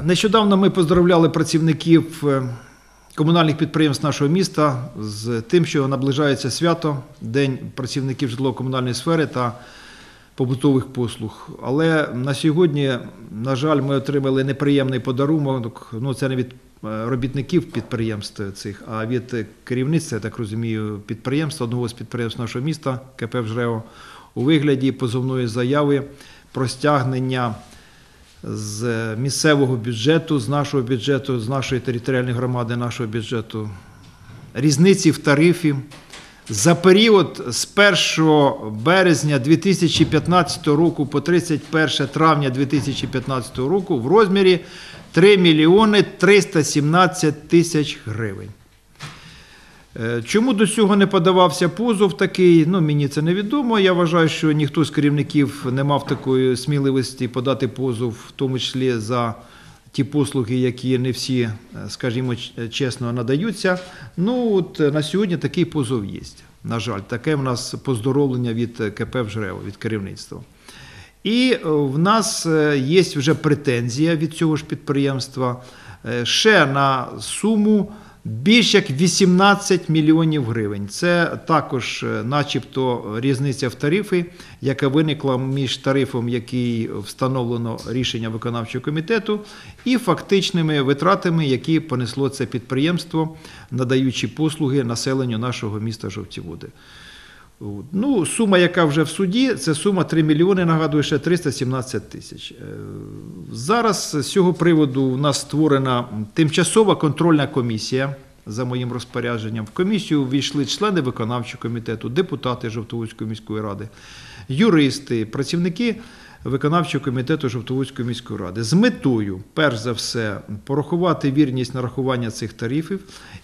Нещодавно ми поздравляли працівників е, комунальних підприємств нашого міста з тим, що наближається свято День працівників житлово-комунальної сфери та побутових послуг. Але на сьогодні, на жаль, ми отримали неприємний подарунок. Ну, це не від е, робітників підприємств цих, а від керівництва, я так розумію, підприємства, одного з підприємств нашого міста КП «Вжрево» у вигляді позовної заяви про стягнення з місцевого бюджету, з нашого бюджету, з нашої територіальної громади, нашого бюджету, різниці в тарифі за період з 1 березня 2015 року по 31 травня 2015 року в розмірі 3 мільйони 317 тисяч гривень. Е, Чому до цього не подавався позов такий? Ну мені це невідомо. Я вважаю, що ніхто з керівників не мав такої сміливості подати позов, в тому числі за ті послуги, які не всі, е, скажімо, чесно надаються. Ну от е, на сьогодні такий позов є. На жаль, таке в нас поздоровлення від е, КП «Вжрево», від керівництва. І е, в нас е, є вже претензія від цього ж підприємства е, ще на суму більш як 18 мільйонів гривень. Це також, е, начебто, різниця в тарифи, яка виникла між тарифом, який встановлено рішення виконавчого комітету, і фактичними витратами, які понесло це підприємство, надаючи послуги населенню нашого міста Жовтіводи. Ну, сума, яка вже в суді, це сума 3 мільйони, нагадую, ще 317 тисяч. Е, Зараз з цього приводу у нас створена тимчасова контрольна комісія за моїм розпорядженням. В комісію ввійшли члени виконавчого комітету, депутати Жовтоводської міської ради, юристи, працівники виконавчого комітету Жовтоводської міської ради з метою, перш за все, порахувати вірність нарахування цих тарифів.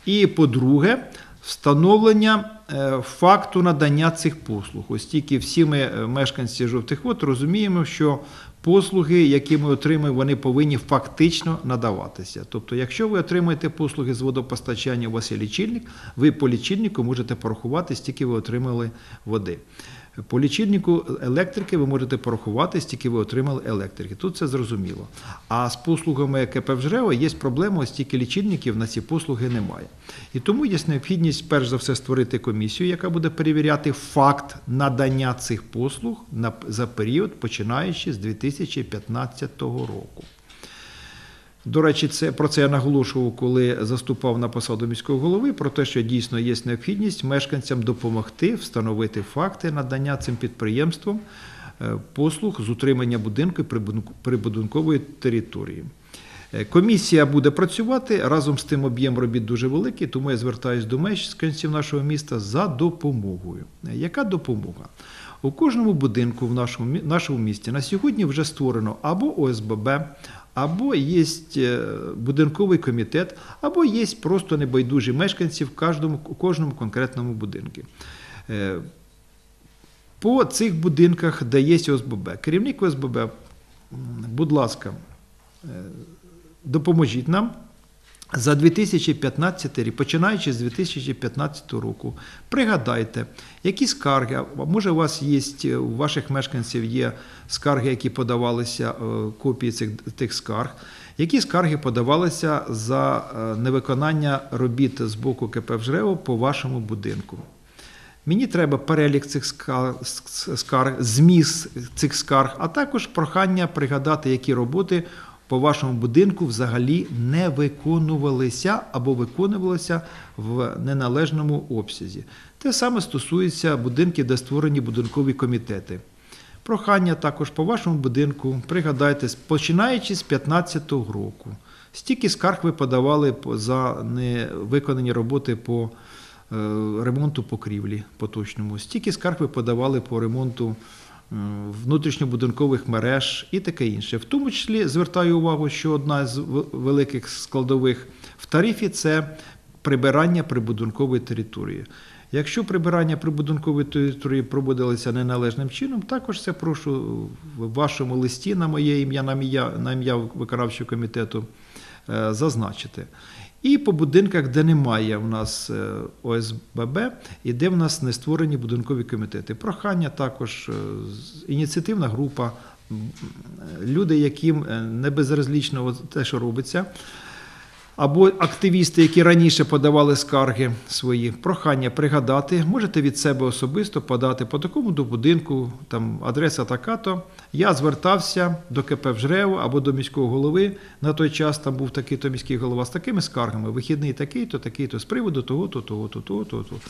І, по-друге, встановлення е, факту надання цих послуг. Ось всі ми, е, мешканці жовтих вод, розуміємо, що послуги, які ми отримуємо, вони повинні фактично надаватися. Тобто, якщо ви отримуєте послуги з водопостачання, у вас є лічильник, ви по лічильнику можете порахувати, стільки ви отримали води. По лічильнику електрики ви можете порахувати, стільки ви отримали електрики. Тут це зрозуміло. А з послугами КП «Вжрево» є проблема, стільки лічильників на ці послуги немає. І тому є необхідність, перш за все, створити комісію, яка буде перевіряти факт надання цих послуг за період, починаючи з 2015 року. До речі, це про це я наголошував, коли заступав на посаду міського голови, про те, що дійсно є необхідність мешканцям допомогти встановити факти надання цим підприємствам е, послуг з утримання будинку прибудинкової території. Е, Комісія буде працювати разом з тим об'єм робіт дуже великий, тому я звертаюся до мешканців нашого міста за допомогою. Е, Яка допомога? У кожному будинку в нашому, нашому місті на сьогодні вже створено або ОСББ, або є е, будинковий комітет, або є просто небайдужі мешканці в кожному, конкретному будинку. Е, По цих будинках, де є ОСББ, керівник ОСББ, будь ласка, е, допоможіть нам за 2015 рік, починаючи з 2015 року, пригадайте, які скарги, може у вас є, у ваших мешканців є скарги, які подавалися, е, копії цих тих скарг, які скарги подавалися за е, невиконання робіт з боку КП «Вжрево» по вашому будинку. Мені треба перелік цих скарг, зміст цих скарг, а також прохання пригадати, які роботи по вашому будинку взагалі не виконувалися або виконувалися в неналежному обсязі. Те саме стосується будинків, де створені будинкові комітети. Прохання також по вашому будинку, пригадайте, починаючи з 2015 року. Стільки скарг ви подавали за невиконані роботи по е, ремонту покрівлі поточному, стільки скарг ви подавали по ремонту внутрішньобудинкових мереж і таке інше. В тому числі звертаю увагу, що одна з великих складових в тарифі це прибирання прибудинкової території. Якщо прибирання прибудинкової території проводилося неналежним чином, також це прошу в вашому листі на моє ім'я, на ім'я, виконавчого комітету е, зазначити. І по будинках, де немає в нас е, ОСББ і де в нас не створені будинкові комітети. Прохання також е, ініціативна група м, люди, яким е, не безразлічно те, що робиться. Або активісти, які раніше подавали скарги свої, прохання пригадати, можете від себе особисто подати по такому до будинку, там адреса така-то. Я звертався до КП «Вжрево» або до міського голови. На той час там був такий-то міський голова з такими скаргами. Вихідний такий-то, такий-то з приводу того-то, того-то, того-то. того.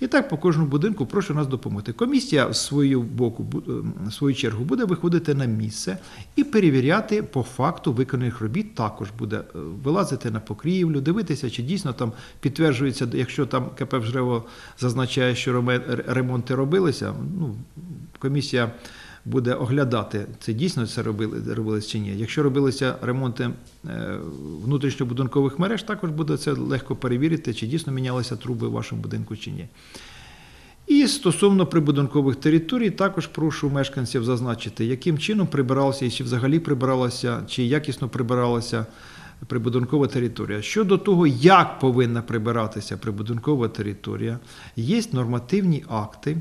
І так по кожному будинку прошу нас допомогти. Комісія з свою боку, е, в свою чергу, буде виходити на місце і перевіряти по факту виконаних робіт. Також буде е, вилазити на покрівлю, дивитися, чи дійсно там підтверджується, якщо там КП «Вжрево» зазначає, що ремонти робилися. Ну, комісія буде оглядати, це дійсно це робили, робилось чи ні. Якщо робилися ремонти е, внутрішньобудинкових мереж, також буде це легко перевірити, чи дійсно мінялися труби в вашому будинку чи ні. І стосовно прибудинкових територій, також прошу мешканців зазначити, яким чином прибиралося, і чи взагалі прибиралося, чи якісно прибиралася прибудинкова територія. Щодо того, як повинна прибиратися прибудинкова територія, є нормативні акти.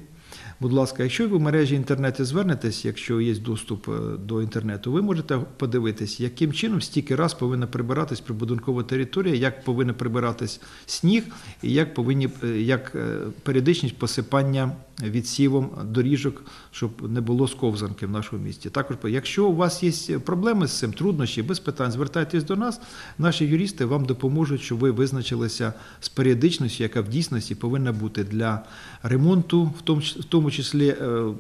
Будь ласка, якщо ви в мережі інтернету звернетесь, якщо є доступ е, до інтернету, ви можете подивитись, яким чином стільки раз повинна прибиратись прибудинкова територія, як повинен прибиратись сніг, і як повинні е, як е, періодичність посипання відсівом доріжок, щоб не було сковзанки в нашому місті. Також, якщо у вас є проблеми з цим, труднощі, без питань, звертайтесь до нас. Наші юристи вам допоможуть, щоб ви визначилися з періодичністю, яка в дійсності повинна бути для ремонту, в тому, числі. е,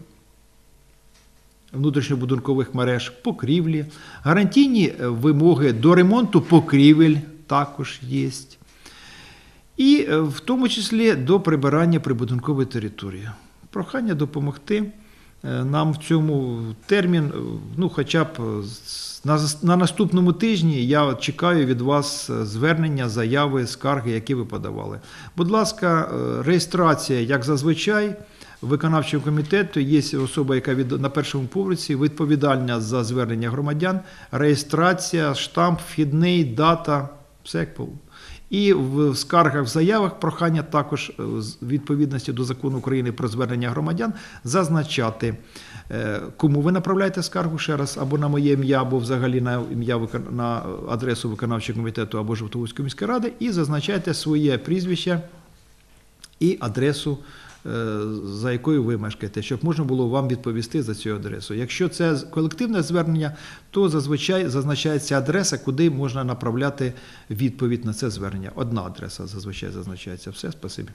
Внутрішньобудинкових мереж, покрівлі, гарантійні е, вимоги до ремонту покрівель також є. І е, в тому числі до прибирання прибудинкової території. Прохання допомогти е, нам в цьому термін, е, ну, хоча б е, на, на наступному тижні я чекаю від вас звернення, заяви, скарги, які ви подавали. Будь ласка, реєстрація, як зазвичай, виконавчого комітету є особа, яка від, на першому поверсі відповідальна за звернення громадян, реєстрація, штамп, вхідний, дата, все як по. І в скаргах, в заявах прохання також е, з відповідності до закону України про звернення громадян зазначати, е, кому ви направляєте скаргу ще раз, або на моє ім'я, або взагалі на ім'я на адресу виконавчого комітету або Жовтовузької міської ради, і зазначайте своє прізвище і адресу, е, за якою ви мешкаєте, щоб можна було вам відповісти за цю адресу. Якщо це колективне звернення, то зазвичай зазначається адреса, куди можна направляти відповідь на це звернення. Одна адреса зазвичай зазначається. Все, спасибі.